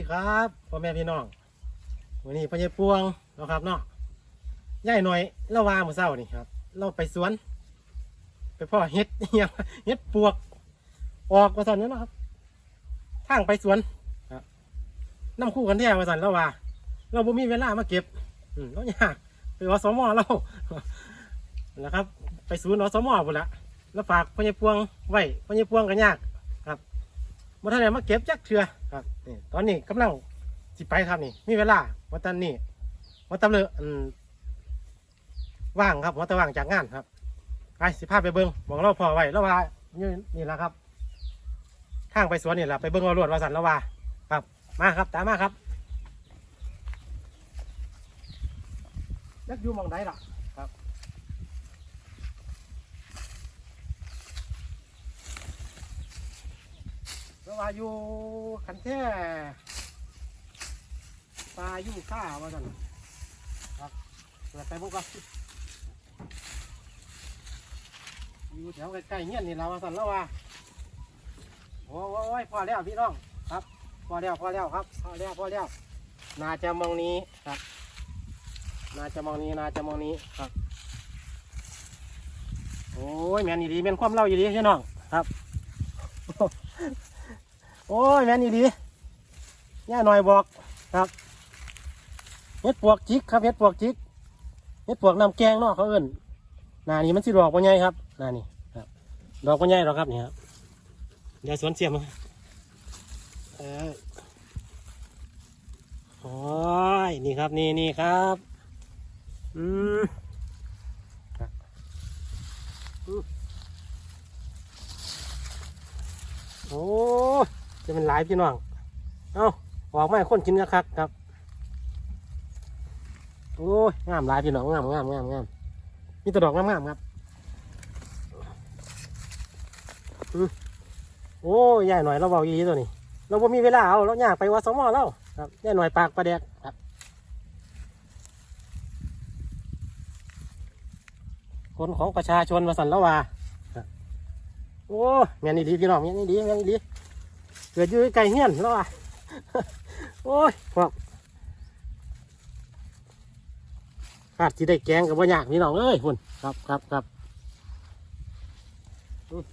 ดีครับพ่อแม่พี่น้องวันนี้พ่อใหญ่ปวงนะครับเนาะย่ายหน่อยเราวาเมื่อเช้านี่ครับ เราไปสวน ไปพ่อเฮ็ดอิหยังเฮ็ดปวก ออกมาสันนี่นะครับทางไปสวนครับน้ำคู่กันแท้มาสันเราว่า เราบ่มีเวลามาเก็บ อืมเราอยากไปอสมอเรานะครับ ไปศูนย์อสมพุ่นละแล้วฝากพ่อใหญ่ปวงไว้พ่อใหญ่ปวงก็ยาก มาท่านไหนมาเก็บจักเถื่อครับนี่ตอนนี้กำลังสิไปครับนี่ มีเวลาวันตันนี่วันตะเลยอืมว่างครับวันตะว่างจากงานครับไปสิพาไปเบิ้งบอกเราพอไว้แล้วว่านี่นี่แหละครับทางไปสวนนี่แหละไปเบิ้งเอารวดวาสันแล้วว่า ครับ มาครับตามมาครับยักอยู่หมองใดล่ะ ครับแล้วว่าอยู่ขันแท่ปลาอยู่ข้าว่าสันครับเปิดไปพวกก็อยู่แถวใกล้ๆเงี้ยนี่เราว่าสันแล้วว่าโอ้ยพอแล้วพี่น้องครับพอแล้วพอแล้วครับพอแล้วพอแล้วนาจะมองนี้ครับนาจะมองนี้นาจะมองนี้ครับ โอ้ยแม่นอีดีแม่นความเล่าอีดีพี่น้องครับ โอ้ยแม่นอีดีย่หน่อยบอกครับเฮ็ดปวกจิกครับเฮ็ดปวกจิกเฮ็ดปวกน้ำแกงเนาะเขาเอิ้นหนานี่มันสิดอกปัญญครับหนานี่ครับ ดอกปัญญหรอครับนี่ครับเดี๋ยวสวนเสียมเออโอ้ยนี่ครับนี่นี่ครับ อืมครับอืมโอ้ จะเป็นหลายพี่น้อง เอาออกมาให้คนกินกะคักครับ โอ้ยงามหลายพี่น้องงามงามงามงามมีแตะดอกงามงามครับอืมโอ้ยยายหน่อยเราเบาอีตัวนี้ เราบ่มีเวลาเอาเราอยากไปวัดสมอเราครับยายหน่อยปากประแดกครับคนของประชาชนมาสั่นแล้วว่าโอ้ยแม่นี่ดีพี่น้องแม่นี่ดีแม่นี่ดี เกิดอยู่ไกลเงี้ยนแล้วอะโอ้ยพวกขาดที่ได้แกงกับว่ายากพี่น้องเอ้ยคุณครับครับครับอืม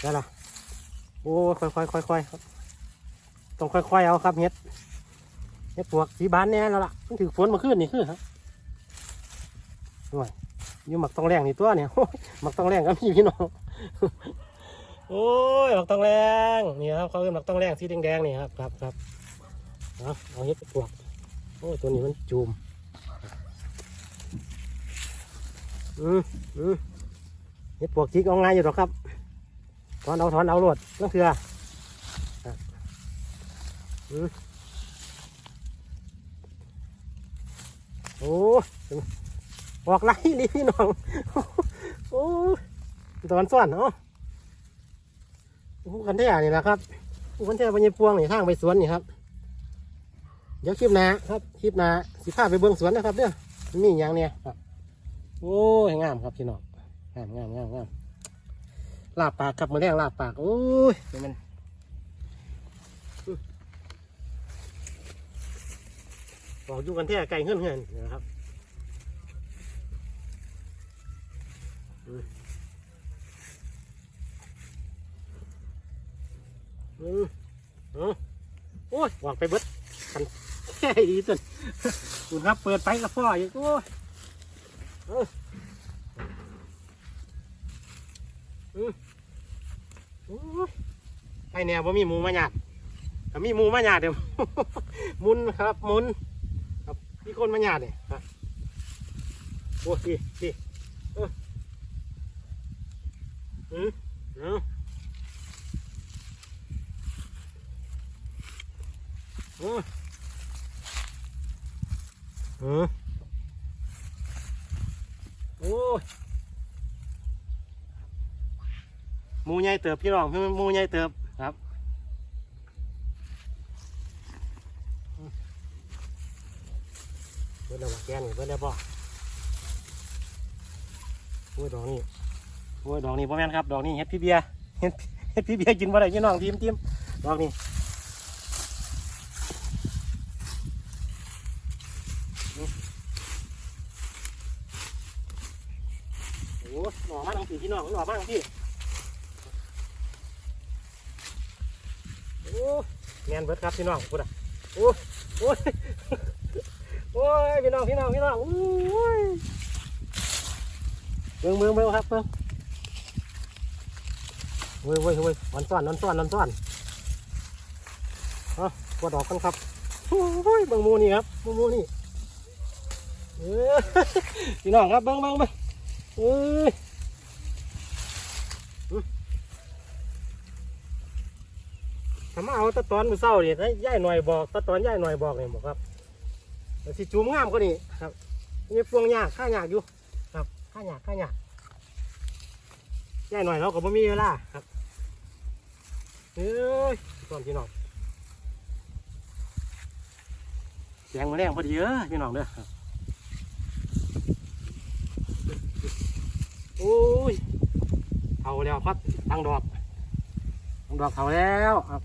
ได้ละโอ้ค่อยค่อยค่อยค่อยครับต้องค่อยค่อยเอาครับเฮ็ดเฮ็ดปวกสีบานแน่แล้วล่ะต้องถือฝนมาขึ้นนี่คือครับด้วยยู่หมักต้องแรงนี่ตัวเนี่ยหมักต้องแรงก็มีพี่น้อง โอ้ยหมักต้องแรงนี่ครับเขาเรียกหมักต้องแรงสีแดงๆนี่ครับครับครับเอาเอาเฮ็ดปวกโอ้ตัวนี้มันจูมอืมอืมเฮ็ดปวกจิกเอาง่ายอยู่หรอกครับถอนเอาถอนเอาโลดนั่นคืออืมโอ้ยออกไล่นี่พี่น้องโอ้ตอนซ่อนเนาะ ผู้กันแท้นี่แหละครับผู้กันแท้ปัญญพวงนี่ทางไปสวนนี่ครับ เดี๋ยวคลิปหน้าครับคลิปหน้าสิพาไปเบิ่งสวนนะครับเด้อมีอย่างเนี้ยครับโอ้ยงามครับพี่น้องงามงามงามงามลาบปากครับมือแรงลาบปากโอ้ยเดี๋ยวมันบอกอยู่กันแท้ไก่เฮือนเฮือนนะครับ อืมเอาโอ้ยวางไปเบิดกันแค่ดีสุดคุณครับเปิดไปกับพ่ออีกโอ้ยเอออืมโอ้ยไอแนวว่ามีหมูมาหยาดถ้ามีหมูมาหยาดเดี๋ยว มุนครับมุนครับมีคนมาหยาดเนี่ยครับโอ้ยดีดีเอออืมเอาเออเออโอ้ยหมูใหญ่เติบพี่น้องพี่หมูใหญ่เติบครับเบิดแล้วบ่แกนนี่เบิดแล้วบ่โอ้ยดอกนี่โอ้ยดอกนี่พ่อแม่นครับ ดอกนี่เฮ็ดพี่เบียร์เฮ็ดเฮ็ดพี่เบียร์กินบ่ได้พี่น้องทีมทีมดอกนี่นี่โอ้ห น่อมากทั้งสี่พี่น้องหน่อมางพี่โอ้แมนเบิร์ดครับพี่น้องพูดอะโอ้โอ้ยโอ้ยพี่น้องพี่น้องพี่น้องโอ้ยเบิ่งเบิ่งเบิ่งครับเบิ่งเว้ยเว้ยเว้ยนอนซ่อนนอนซ่อนนอนซ่อนเอากวดออกกันครับโอ้ยบังมูนี่ครับบังมูนี่พี่น้องครับเบังเบังเบังเอ้ยอืม ทำมาเอาตะตอนมือเศร้าดิให้ย่ายหน่อยบอกตะตอนย่ายหน่อยบอกเลยบอกครับแต่สิจูมงามก็นี่ครับนี่พวงยากข้ายากอยู่ครับข้ายากข้ายากย่ายหน่อยเราก็บ่มีเวลาครับเอ้ยก่อนพี่น้องแสงมาแรงพอดีเออพี่น้องเด้อโอ้ยเอาแล้วพัดตั้งดอกตั้งดอกเขาแล้วครับ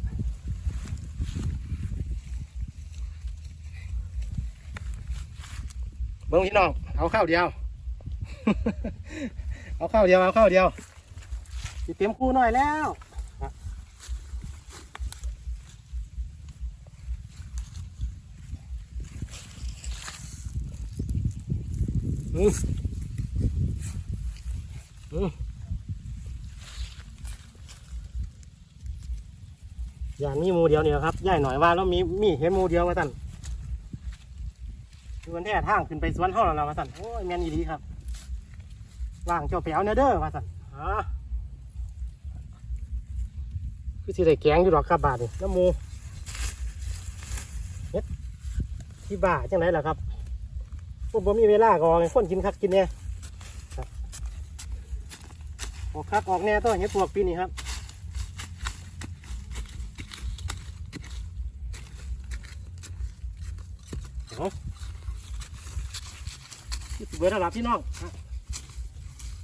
เบิ้งพี่น้อง เอาข้าวเดียว เอาข้าวเดียว เอาข้าวเดียวสิเตรียมคู่หน่อยแล้วอืมอืมอย่างนี้มูเดียวเนี่ยครับย่ายหน่อยว่าแล้วมีมีเห็นมูเดียวมาสั่น คือมันแท้ทางขึ้นไปสวนห้องเรามาสั่นโอ้ยแมนอีดีครับว่างเจ้าแปวเนเด้อมาสั่นอ๋อคือสิได้แกงอยู่ดอกครับบาทนี่น้ำมูเฮ็ดที่บ้าจังไรล่ะครับผมบ่มีเวลาก็ออกให้คนกินคักกินแน่ครับออกคักออกแน่ต้องเห็ดปวกปีนี้ครับเอาที่สิ เบิดระดับพี่น้อง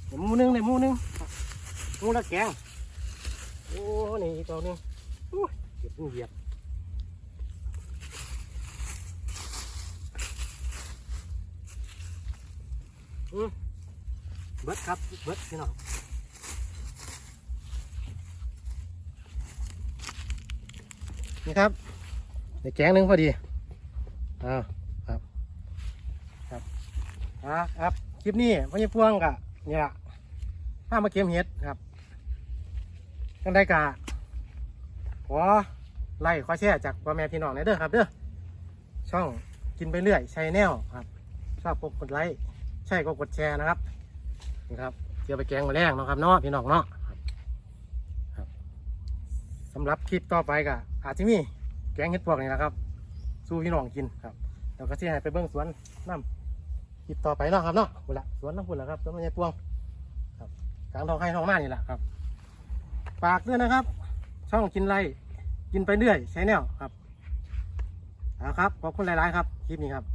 เดี๋ยวหมูนึงเดี๋ยวหมูนึงหมูละแกงโอ้นี่อีกตัวนึงโอ้ยเก็บเหยียบเบิดครับเบิดพี่น้องนี่ครับในแกงนึงพอดีอ้าว อ่าครับ คลิปนี้พ่อใหญ่พวงกะเนี่ยล่ะพามาเก็บเห็ดครับกันได้กะขอไล่ขอแชร์จากพ่อแม่พี่น้องหนเด้อครับเด้อช่องกินไปเรื่อยใช้แนวครับชอบกดกดไลค์ใช่ก็กดแชร์นะครับนี่ครับเจียวไปแกงมาแรงนะครับเนาะพี่น้องเนาะครับสำหรับคลิปต่อไปก็อาจจะมีแกงเห็ดพวกนี่นะครับ สู้พี่น้องกินครับเดี๋ยวก็ที่ให้ไปเบิ้องสวนน้ำ คลิปต่อไปเนาะครับเนาะพุ่นละสวนน้ำพุ่นละครับสวนมันยายพวงครับกลางทองให้ทองหน้านี่แหละครับฝากด้วยนะครับ ช่องกินไรกินไปเรื่อยใช้แนวครับเอาครับขอบคุณหลาย ๆ ครับคลิปนี้ครับ